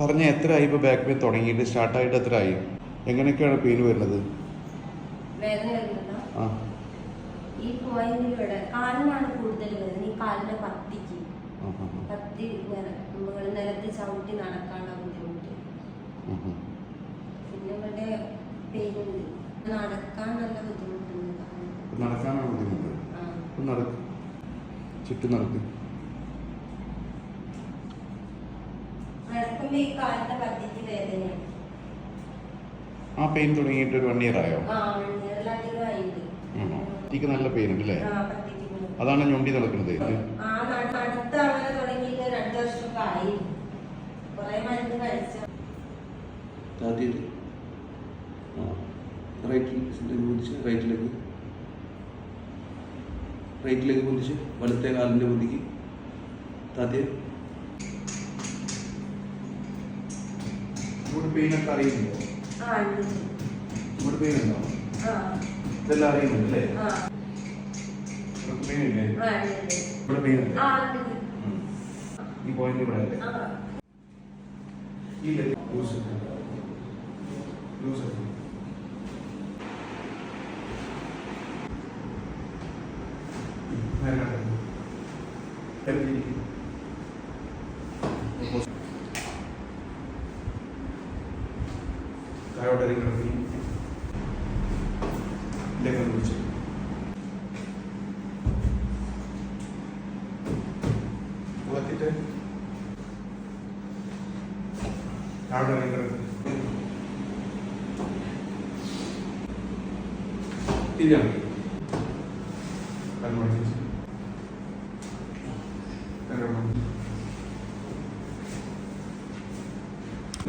പറഞ്ഞ എത്ര ആയി ഇപ്പോൾ ബാക്ക് പെയിൻ തുടങ്ങിയിട്ട് സ്റ്റാർട്ടായിട്ട് ആയി എങ്ങനെയൊക്കെയാണ് പെയിൻ വരുന്നത്? ആ. ഈ പോയിന്റിലൂടെ കാലിനാണ് കൂടുതൽ ഈ കാലിന്റെ പത്തിക്ക്. ആ, ആ, ആ. പത്തി ഇങ്ങനെ നമ്മൾ നിലത്ത് ചവിട്ടി നടക്കാനുള്ള ബുദ്ധിമുട്ട്. ഉം, ഉം. പിന്നെ ഇവിടെ പെയിനുണ്ട് നടക്കാൻ നല്ല ബുദ്ധിമുട്ടുണ്ട്. നടക്കാനാണ് ബുദ്ധിമുട്ട്. നടക്കും. ചുറ്റും നടക്ക്. നടക്കുമ്പോ ഈ കാലിന്റെ പത്തിക്ക് വേദനയാണ്. ആ പെയിൻ തുടങ്ങിയിട്ട് ഒരു വൺ ഇയർ ആയോ? എനിക്ക് നല്ല പെയിൻ ഉണ്ട് അല്ലേ. അതാണ് ഞൊണ്ടി നടക്കുന്നത്. റൈറ്റിലേക്ക് പൊന്തിച്ച് വലത്തെ കാലിന്റെ തുടങ്ങിയിട്ട് രണ്ടു വർഷമൊക്കെ ആയി കുറെ മരുന്ന് കഴിച്ച ആദ്യമായിട്ട് ആ റൈറ്റിലേക്ക് പൊതിച്ച് റൈറ്റിലേക്ക് റൈറ്റിലേക്ക് പൊതിച്ച് വലത്തെ കാലിന്റെ പൊതിക്ക് താദ്യം ഇവിടെ പെയിൻ ഒക്കെ അറിയുന്നുണ്ടോ ഇവിടെ പെയിൻ ഉണ്ടോ? ഇതെല്ലാം അറിയുന്നുണ്ട് അല്ലേ പെയിൻ ഇല്ലേ? ഇവിടെ പെയിൻ ഉണ്ട്. ഈ പോയിന്റ് ഇവിടെ അല്ലേ? ഈ ലൂസ് ലൂസ് താഴോട്ട് കിടക്കി. ഇല്ലെങ്കിൽ വിളിച്ചു ഉളക്കിട്ട് താഴോട്ട് കിടക്കി. തിരിയാണ് ഇല്ല. ആ.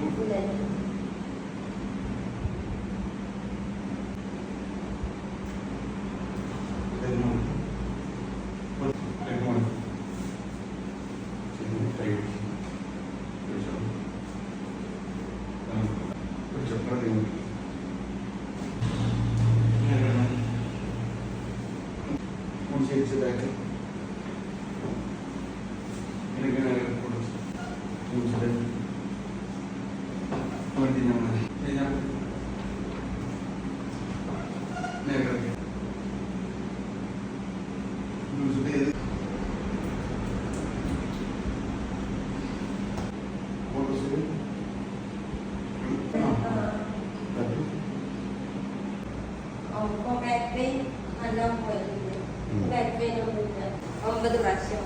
അപ്പൊ back pain നല്ലോണം പോയിട്ടുണ്ട്. ഒമ്പത് പ്രാവശ്യം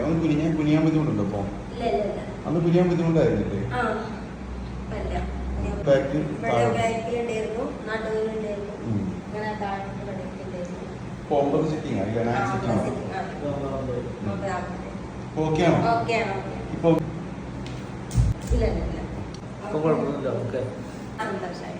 അന്ന് കുനിയാൻ കുനിയാൻ ബുദ്ധിമുട്ടുണ്ടോ ഇല്ല അന്ന് കുനിയാൻ ബുദ്ധിമുട്ടായിരുന്നില്ലേ. ബാക്ക് ഒമ്പത് സിറ്റിംഗ് സിറ്റിംഗ്. അപ്പൊ. ഓക്കെ ആണോ? ഓക്കെ ഇല്ല ഇല്ല കുഴപ്പമൊന്നുമില്ല ഓക്കെ. സന്തോഷമായി